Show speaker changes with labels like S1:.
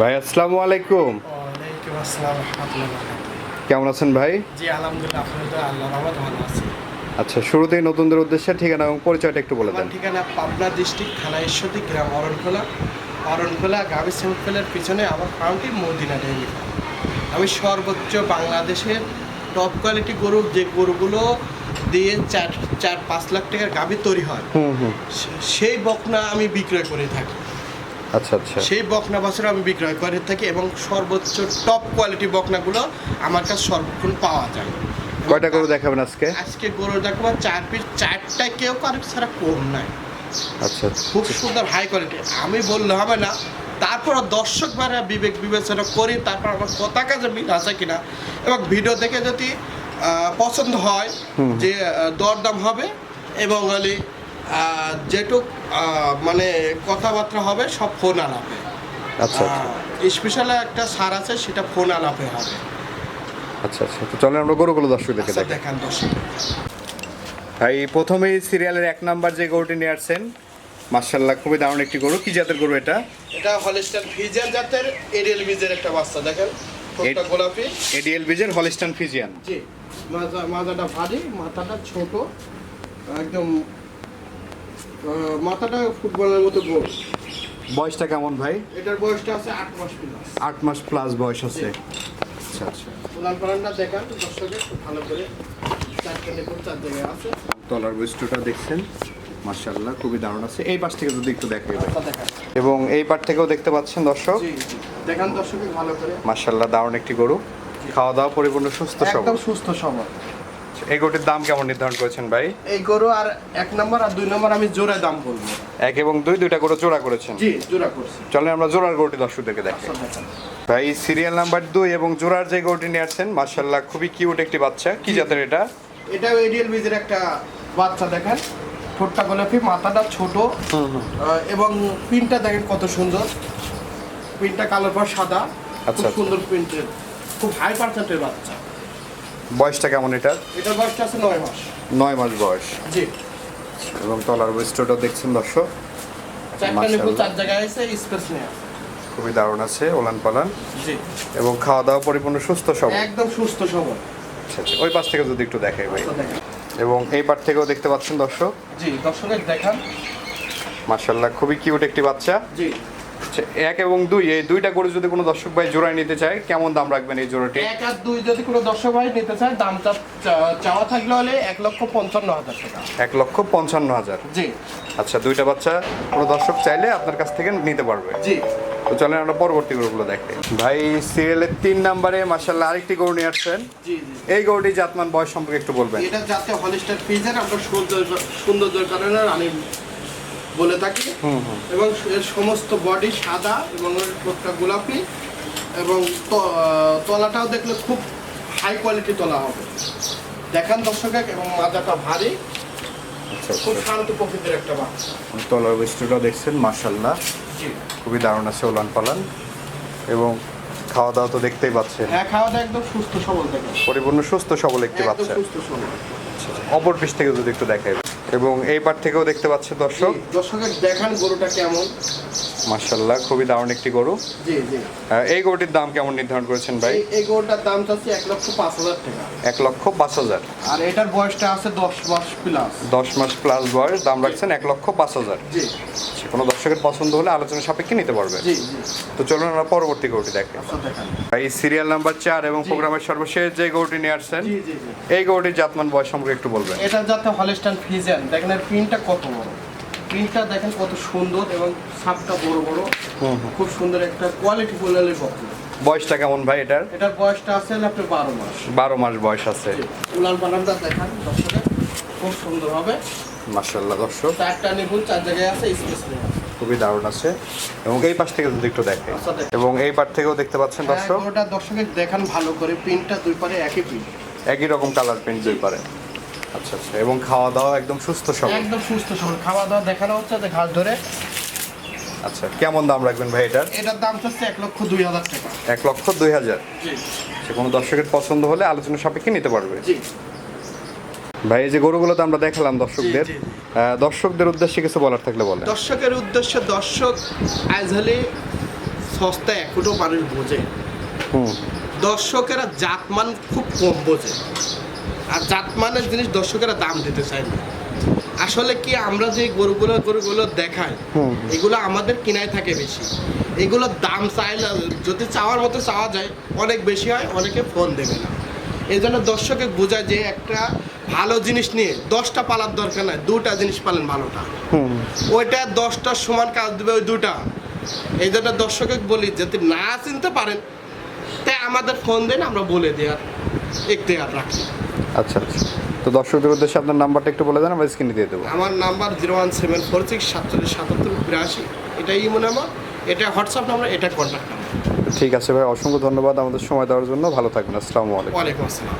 S1: ভাই আসসালামু আলাইকুম।
S2: ওয়ালাইকুম আসসালাম রহমতুল্লাহ
S1: কেমন আছেন ভাই?
S2: জি আলহামদুলিল্লাহ আপনার আল্লাহ রহমত ভালো আছি।
S1: আচ্ছা শুরুতেই নতুনদের উদ্দেশ্যে ঠিকানা এবং পরিচয়টা একটু বলে দেন।
S2: ঠিকানা পাবনা ডিস্ট্রিক্ট থানা ঈশ্বরদী গ্রাম অরণখোলা। অরণখোলা গাভী সেমিফেলের পিছনে আমার ফার্মটি মদিনা ডেইরি আমি সর্বোচ্চ বাংলাদেশের টপ কোয়ালিটি গরু যে গরুগুলো দিয়ে চার চার পাঁচ লাখ টাকার গাভী তৈরি হয়
S1: হুম হুম।
S2: সেই বকনা আমি বিক্রয় করে থাকি।
S1: আচ্ছা আচ্ছা।
S2: সেই বকনা বছর আমি বিক্রয় করে থাকি এবং সর্বোচ্চ টপ কোয়ালিটি বকনাগুলো আমার কাছে সর্বক্ষণ পাওয়া যায়।
S1: কয়টা গরু দেখাবেন আজকে?
S2: আজকে গরু দেখো চার পিস চারটা কেউ কারও ছাড়া কম নাই।
S1: আচ্ছা আচ্ছা।
S2: খুব সুন্দর হাই কোয়ালিটি আমি বললে হবে না তারপর দর্শক বারা বিবেক বিবেচনা করি তারপর আমার কথা কাজে মিল আছে কিনা। এবং ভিডিও দেখে যদি পছন্দ হয় যে দরদাম হবে এবং হলে যেটুক মানে কথাবার্তা হবে সব ফোন আলাপে।
S1: আচ্ছা আচ্ছা।
S2: স্পেশাল একটা সার আছে সেটা ফোন আলাপে হবে।
S1: আচ্ছা আচ্ছা। তো চলেন আমরা গরুগুলো দর্শকদেরকে
S2: আচ্ছা,
S1: দেখেন
S2: দেখান দর্শক
S1: ভাই প্রথমেই সিরিয়ালের এক নাম্বার যে গরুটি নিয়ে আসছেন মার্শাল্লাহ খুবই দারুণ একটি গরু। কি জাতের গরু এটা?
S2: এটা হলিস্টার ফিজিয়ান জাতের এরিয়াল বীজের একটা বাচ্চা দেখেন ঠোঁটটা গোলাপি।
S1: এডিএল বিজের হলিস্টান ফিজিয়ান
S2: জি মাজা মাজাটা ভারী মাথাটা ছোট একদম মাথাটা ফুটবলের মতো গোল।
S1: বয়সটা কেমন ভাই?
S2: এটার বয়সটা আছে আট মাস প্লাস
S1: আট মাস প্লাস বয়স আছে। আচ্ছা আচ্ছা।
S2: উলান পালানটা দেখান দর্শকে ভালো করে।
S1: তলার বৈশিষ্ট্যটা দেখছেন? মার্শাল্লাহ খুবই দারুণ আছে। এই পাশ থেকে যদি একটু দেখে
S2: আচ্ছা
S1: এবং এই পার থেকেও দেখতে পাচ্ছেন দর্শক?
S2: জি জি। দেখান দর্শকে ভালো করে।
S1: মার্শাল্লাহ দারুণ একটি গরু। খাওয়া দাওয়া পরিপূর্ণ সুস্থ সবল।
S2: একদম সুস্থ সবল।
S1: এই গরুটির দাম কেমন নির্ধারণ করেছেন ভাই?
S2: এই গরু আর এক নম্বর আর দুই নম্বর আমি জোড়ায় দাম বলব।
S1: এক এবং দুই দুইটা গরু জোড়া করেছেন?
S2: জি জোড়া করছি।
S1: চলেন আমরা জোড়ার গরুটি দর্শকদেরকে দেখি।
S2: আচ্ছা
S1: ভাই সিরিয়াল নাম্বার দুই এবং জোড়ার যে গরুটি নিয়ে আসছেন মার্শাল্লাহ খুবই কিউট একটি বাচ্চা। কি জাতের এটা?
S2: এটাও এডিএল বীজের একটা বাচ্চা দেখেন। ঠোঁটটা গোলাপি মাথাটা ছোট। এবং পিনটা দেখেন কত সুন্দর। পিনটা কালোর পর সাদা।
S1: আচ্ছা,
S2: খুব
S1: আচ্ছা।
S2: সুন্দর প্রিন্টের খুব হাই পার্সেন্টের বাচ্চা।
S1: বয়সটা কেমন এটা
S2: এটার বয়সটা আছে নয় মাস।
S1: নয় মাস বয়স।
S2: জি।
S1: এবং তলার বৈশিষ্ট্যটা দেখছেন দর্শক।
S2: চারটা নিপু চার জায়গায় আছে স্পেস নেই
S1: খুবই দারুণ আছে ওলান পালান।
S2: জি।
S1: এবং খাওয়া দাওয়া পরিপূর্ণ সুস্থ সব
S2: একদম সুস্থ সবল।
S1: আচ্ছা আচ্ছা ওই পাশ থেকে যদি একটু দেখাই ভাই। এবং এই পার থেকেও দেখতে পাচ্ছেন দর্শক।
S2: জি দর্শকের দেখান।
S1: মার্শাল্লাহ খুবই কিউট একটি বাচ্চা।
S2: জি।
S1: আচ্ছা, এক এবং দুই এই দুইটা গরু যদি কোনো দর্শক ভাই জোড়ায় নিতে চায় কেমন দাম রাখবেন এই জোড়াটি?
S2: এক আর দুই যদি কোনো দর্শক ভাই নিতে চায় দামটা চা- চাওয়া থাকলে হলে এক লক্ষ পঞ্চান্ন হাজার টাকা।
S1: এক লক্ষ পঞ্চান্ন হাজার?
S2: জি।
S1: আচ্ছা দুইটা বাচ্চা কোনো দর্শক চাইলে আপনার কাছ থেকে নিতে পারবে।
S2: জি।
S1: তো চলেন আমরা পরবর্তী গরুগুলো দেখে। ভাই সিরিয়ালের তিন নাম্বারে মার্শাল্লাহ আরেকটি গরু নিয়ে আসছেন।
S2: জি জি।
S1: এই গরুটি জাতমান বয়স সম্পর্কে একটু বলবেন।
S2: এটা যাতে হলিস্টার ফ্রিজের আমরা সৌন্দর্য সৌন্দর্যের কারণে আমি বলে থাকি। এবং এর সমস্ত বডি সাদা এবং এর ঠোঁটটা গোলাপি এবং তলাটাও দেখলে খুব হাই কোয়ালিটি তলা হবে। দেখান দর্শক এবং মাজাটা ভারী।
S1: আচ্ছা
S2: খুব
S1: আচ্ছা
S2: শান্ত প্রকৃতির একটা বাচ্চা
S1: তলার বৈশিষ্ট্যটা দেখছেন মার্শাল্লাহ
S2: জি।
S1: খুবই দারুণ আছে ওলান পালান। এবং খাওয়া দাওয়া তো দেখতেই পাচ্ছেন।
S2: হ্যাঁ খাওয়া দাওয়া একদম সুস্থ সবল দেখেন।
S1: পরিপূর্ণ সুস্থ সবল একটি বাচ্চা।
S2: সুস্থ
S1: অপর পিস থেকে যদি একটু দেখাই। এবং এই পার থেকেও দেখতে পাচ্ছে দর্শক।
S2: দর্শকের দেখান গরুটা কেমন।
S1: মার্শাল্লাহ খুবই দারুণ একটি গরু।
S2: জি জি।
S1: এই গরুটির দাম কেমন নির্ধারণ করেছেন ভাই?
S2: এই- গরুটার দাম চাচ্ছি এক লক্ষ পাঁচ হাজার টাকা।
S1: এক লক্ষ পাঁচ হাজার।
S2: আর এটার বয়সটা আছে দশ মাস প্লাস
S1: দশ মাস প্লাস বয়স দাম রাখছেন এক লক্ষ পাঁচ হাজার।
S2: জি।
S1: কোনো দর্শকের পছন্দ হলে আলোচনা সাপেক্ষে নিতে পারবে।
S2: জি জি।
S1: তো চলুন আমরা পরবর্তী গরুটি দেখি।
S2: আচ্ছা
S1: এই সিরিয়াল নাম্বার চার এবং প্রোগ্রামের সর্বশেষ যে গরুটি নিয়ে আসছেন এই গরুটির জাতমান বয়স সম্পর্কে একটু বলবেন।
S2: এটা যাতে হলিস্টান ফিজেন দেখেন দেখেন এর প্রিন্টটা কত বড়। প্রিন্টটা দেখেন কত সুন্দর এবং সাপটা বড় বড়। খুব সুন্দর একটা কোয়ালিটি ফুলের বকল
S1: বয়সটা কেমন ভাই এটার?
S2: এটার বয়সটা আছে আপনার বারো মাস।
S1: বারো মাস বয়স আছে।
S2: উলান পালানটা দেখান দর্শকে। খুব সুন্দর হবে।
S1: মার্শাল্লাহ দর্শক।
S2: চারটা নিপুল চার জায়গায় আছে স্পেস নেই।
S1: খুবই দারুণ আছে। এবং এই পাশ থেকে যদি একটু দেখে
S2: আচ্ছা, দেখেন।
S1: এবং এই পাশ থেকেও দেখতে পাচ্ছেন দর্শক।
S2: ওটা দর্শকের দেখান ভালো করে। প্রিন্টটা দুই পারে একই প্রিন্ট
S1: একই রকম কালার প্রিন্ট দুই পারে। আচ্ছা আচ্ছা এবং খাওয়া দাওয়া একদম সুস্থ সবল?
S2: একদম সুস্থ সবল। খাওয়া দাওয়া দেখানো হচ্ছে যে ঘাস ধরে।
S1: আচ্ছা কেমন দাম রাখবেন ভাই এটার?
S2: এটার দাম হচ্ছে এক লক্ষ দুই হাজার টাকা।
S1: এক লক্ষ দুই হাজার? সে কোনো দর্শকের পছন্দ হলে আলোচনা সাপেক্ষে নিতে পারবে। ভাই এই যে গরুগুলো তো আমরা দেখালাম দর্শকদের। দর্শকদের উদ্দেশ্যে কিছু বলার থাকলে বলেন।
S2: দর্শকের উদ্দেশ্যে দর্শক আজ হলে সস্তা এখনও মানুষ বোঝে।
S1: হুম।
S2: দর্শকেরা জাতমান খুব কম বোঝে। আর জাতমানের জিনিস দর্শকেরা দাম দিতে চায় না। আসলে কি আমরা যে গরুগুলো গরুগুলো দেখাই এগুলো আমাদের কিনায় থাকে বেশি। এগুলোর দাম চাইলে যদি চাওয়ার মতো চাওয়া যায় অনেক বেশি হয় অনেকে ফোন দেবে না। এই জন্য দর্শকে বোঝায় যে একটা ভালো জিনিস নিয়ে দশটা পালার দরকার নাই দুটা জিনিস পালেন ভালোটা। ওইটা দশটার সমান কাজ দেবে ওই দুটা। এই জন্য দর্শকে বলি যদি না চিনতে পারেন তাই আমাদের ফোন দেন আমরা বলে দিই আর একটু রাখি
S1: আচ্ছা আচ্ছা। তো দর্শকদের উদ্দেশ্যে আপনার নাম্বারটা একটু বলে দেন আমরা স্ক্রিনে দিয়ে দেবো।
S2: আমার number zero one seven four six সাতচল্লিশ সাতাত্তর বিরাশি। এটাই ইমো নাম্বার এটা হোয়াটসঅ্যাপ নাম্বার এটা কন্ট্যাক্ট নাম্বার।
S1: ঠিক আছে ভাই অসংখ্য ধন্যবাদ আমাদের সময় দেওয়ার জন্য। ভালো থাকবেন আসসালামু আলাইকুম।
S2: ওয়ালাইকুম আসসালাম।